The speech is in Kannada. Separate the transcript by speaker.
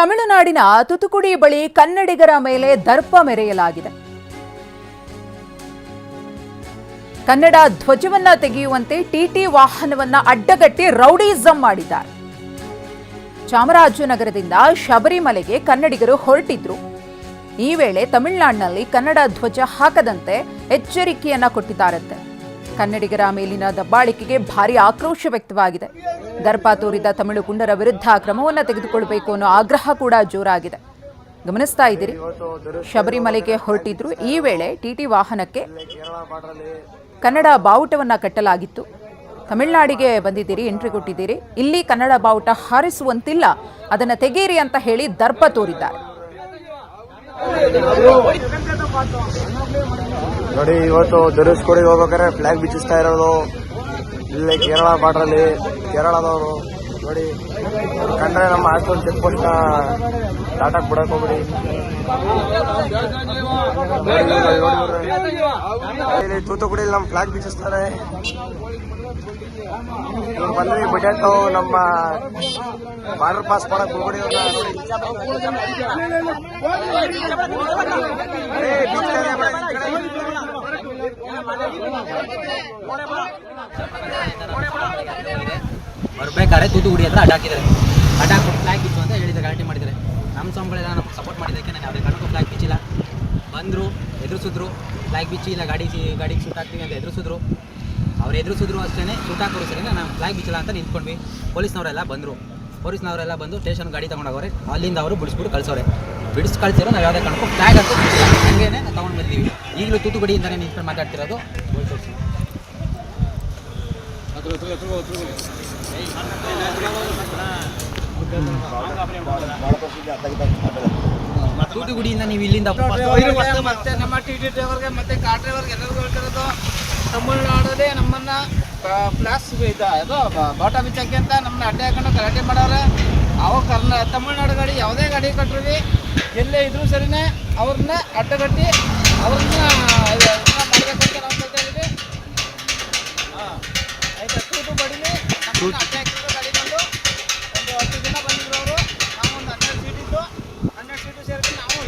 Speaker 1: ತಮಿಳುನಾಡಿನ ತುತುಕುಡಿ ಬಳಿ ಕನ್ನಡಿಗರ ಮೇಲೆ ದರ್ಪ ಮೆರೆಯಲಾಗಿದೆ. ಕನ್ನಡ ಧ್ವಜವನ್ನ ತೆಗೆಯುವಂತೆ ಟಿಟಿ ವಾಹನವನ್ನ ಅಡ್ಡಗಟ್ಟಿ ರೌಡಿಸಂ ಮಾಡಿದ್ದಾರೆ. ಚಾಮರಾಜನಗರದಿಂದ ಶಬರಿಮಲೆಗೆ ಕನ್ನಡಿಗರು ಹೊರಟಿದ್ರು. ಈ ವೇಳೆ ತಮಿಳುನಾಡಿನಲ್ಲಿ ಕನ್ನಡ ಧ್ವಜ ಹಾಕದಂತೆ ಎಚ್ಚರಿಕೆಯನ್ನ ಕೊಟ್ಟಿದ್ದಾರಂತೆ. ಕನ್ನಡಿಗರ ಮೇಲಿನ ದಬ್ಬಾಳಿಕೆಗೆ ಭಾರಿ ಆಕ್ರೋಶ ವ್ಯಕ್ತವಾಗಿದೆ. ದರ್ಪ ತೋರಿದ ತಮಿಳು ಗುಂಡರ ವಿರುದ್ಧ ಕ್ರಮವನ್ನು ತೆಗೆದುಕೊಳ್ಳಬೇಕು ಅನ್ನೋ ಆಗ್ರಹ ಕೂಡ ಜೋರಾಗಿದೆ. ಗಮನಿಸ್ತಾ ಇದ್ದೀರಿ.
Speaker 2: ಶಬರಿಮಲೆಗೆ ಹೊರಟಿದ್ರು ಈ ವೇಳೆ
Speaker 1: ಟಿಟಿ ವಾಹನಕ್ಕೆ ಕನ್ನಡ ಬಾವುಟವನ್ನ ಕಟ್ಟಲಾಗಿತ್ತು. ತಮಿಳುನಾಡಿಗೆ ಬಂದಿದ್ದೀರಿ, ಎಂಟ್ರಿ ಕೊಟ್ಟಿದ್ದೀರಿ. ಇಲ್ಲಿ ಕನ್ನಡ ಬಾವುಟ ಹಾರಿಸುವಂತಿಲ್ಲ. ಅದನ್ನು ತೆಗೆಯಿರಿ ಅಂತ ಹೇಳಿ ದರ್ಪ ತೋರಿದ್ದಾರೆ.
Speaker 2: ನೋಡಿ, ಇವತ್ತು ಧನುಷ್ಕೋಡಿಗೆ ಹೋಗ್ಬೇಕಾದ್ರೆ ಫ್ಲಾಗ್ ಬಿಚ್ಚಿಸ್ತಾ ಇರೋದು. ಇಲ್ಲಿ ಕೇರಳ ಬಾರ್ಡ್ರಲ್ಲಿ, ಕೇರಳದವರು. ನೋಡಿ, ಕಂಡ್ರೆ ನಮ್ಮ ಹಾಸ್ಟೆಲ್ ಚೆಕ್ ಪೋಸ್ಟ್ ಟಾಟಾಕ್ ಬಿಡಕ್ ಹೋಗ್ಬಿಡಿ. ಇಲ್ಲಿ ತೂತುಕುಡಿಯಲ್ಲಿ ನಮ್ಮ ಫ್ಲಾಗ್ ಬಿಚ್ಚಿಸ್ತಾರೆ. ಇವ್ರು ಬಂದ್ರಿ ಬಜೆಟ್ ನಮ್ಮ ಬಾರ್ಡರ್ ಪಾಸ್ ಮಾಡಕ್ ಹೋಗಿ.
Speaker 3: ಬರ್ಬೇಕಾದ್ರೆ ತೂತುಗುಡಿ ಹತ್ರ ಅಡ್ಡ ಹಾಕಿದ್ದಾರೆ. ಅಡ್ಡ ಹಾಕ್ಬಿಟ್ಟು ಫ್ಲಾಗ್ ಇತ್ತು ಅಂತ ಹೇಳಿದ್ರೆ ಗಲಾಟೆ ಮಾಡಿದ್ದಾರೆ. ನಮ್ಮ ಸಂಬಳ ನಾನು ಸಪೋರ್ಟ್ ಮಾಡಿದ್ದಕ್ಕೆ ನಾನು ಯಾವುದೇ ಕಾರಣಕ್ಕೂ ಫ್ಲಾಗ್ ಬಿಚ್ಚಿಲ್ಲ. ಬಂದರು, ಎದುರಿಸಿದ್ರು. ಫ್ಲಾಗ್ ಬಿಚ್ಚಿ, ಇಲ್ಲ ಗಾಡಿ ಗಾಡಿಗೆ ಶೂಟ್ ಹಾಕ್ತೀವಿ ಅಂತ ಎದುರಿಸಿದ್ರು. ಅವ್ರು ಎದುರಿಸಿದ್ರು ಅಷ್ಟೇ ಹಾಕೋರು ಸರಿ ನಾವು ಫ್ಲಾಗ್ ಬಿಚ್ಚಲ ಅಂತ ನಿಂತ್ಕೊಂಡ್ವಿ. ಪೊಲೀಸ್ನವರೆಲ್ಲ ಬಂದರು. ಪೊಲೀಸ್ನವರೆಲ್ಲ ಬಂದು ಸ್ಟೇಷನ್ ಗಾಡಿ ತೊಗೊಂಡೋಗವ್ರೆ. ಅಲ್ಲಿಂದ ಅವರು ಬಿಡಿಸ್ಬಿಟ್ಟು ಕಳ್ಸೋರೆ ಬಿಡಿಸ್ ಕಳ್ಸಿರೋ ನಾವು ಯಾವುದೇ ಕಾರಣಕ್ಕೂ ಫ್ಲಾಗ್ ಅಂತ ಹಂಗೇನೆ ತೊಗೊಂಡು ಬಂದಿದ್ದೀವಿ ಈಗಲೂ ತೂತುಗುಡಿಯಿಂದನೇ ನಿಂತ್ಕೊಂಡು ಮಾತಾಡ್ತಿರೋದು? ತೂತುಗುಡಿಯಿಂದ ನೀವು ಇಲ್ಲಿಂದ
Speaker 4: ಮತ್ತೆ ನಮ್ಮ ಟಿ ಟಿ ಡ್ರೈವರ್ಗೆ ಮತ್ತೆ ಕಾರ್ ಡ್ರೈವರ್ಗೆ ಎಲ್ಲರಿಗೂ ಹೇಳ್ತಿರೋದು ತಮಿಳ್ನಾಡದೇ ನಮ್ಮನ್ನು ಪ್ಲಾಸ್ ಇದು ಅದು ಬಾಟ ಬಿಚ್ಚಕ್ಕೆ ಅಂತ ನಮ್ಮನ್ನ ಅಡ್ಡ ಹಾಕೊಂಡು ಗಲಾಟೆ ಮಾಡೋರು ಅವ ಕರ್ನ ತಮಿಳ್ನಾಡು ಗಾಡಿ ಯಾವುದೇ ಗಾಡಿ ಕಟ್ಟ್ರಿ ಎಲ್ಲೇ ಇದ್ರೂ ಸರಿನೇ ಅವ್ರನ್ನ ಅಡ್ಡಗಟ್ಟಿ ಅವ್ರನ್ನ ಮಾಡಬೇಕಂತ ನಾವು ಕೇಳ್ತಾ ಅಡ್ಡ ಗಾಡಿ ಬಂದು ಒಂದು ದಿನ ಬಂದಿರೋರು ಹನ್ನೆರಡು ಸೀಟು ಸೇರಿಸಿ ನಾವು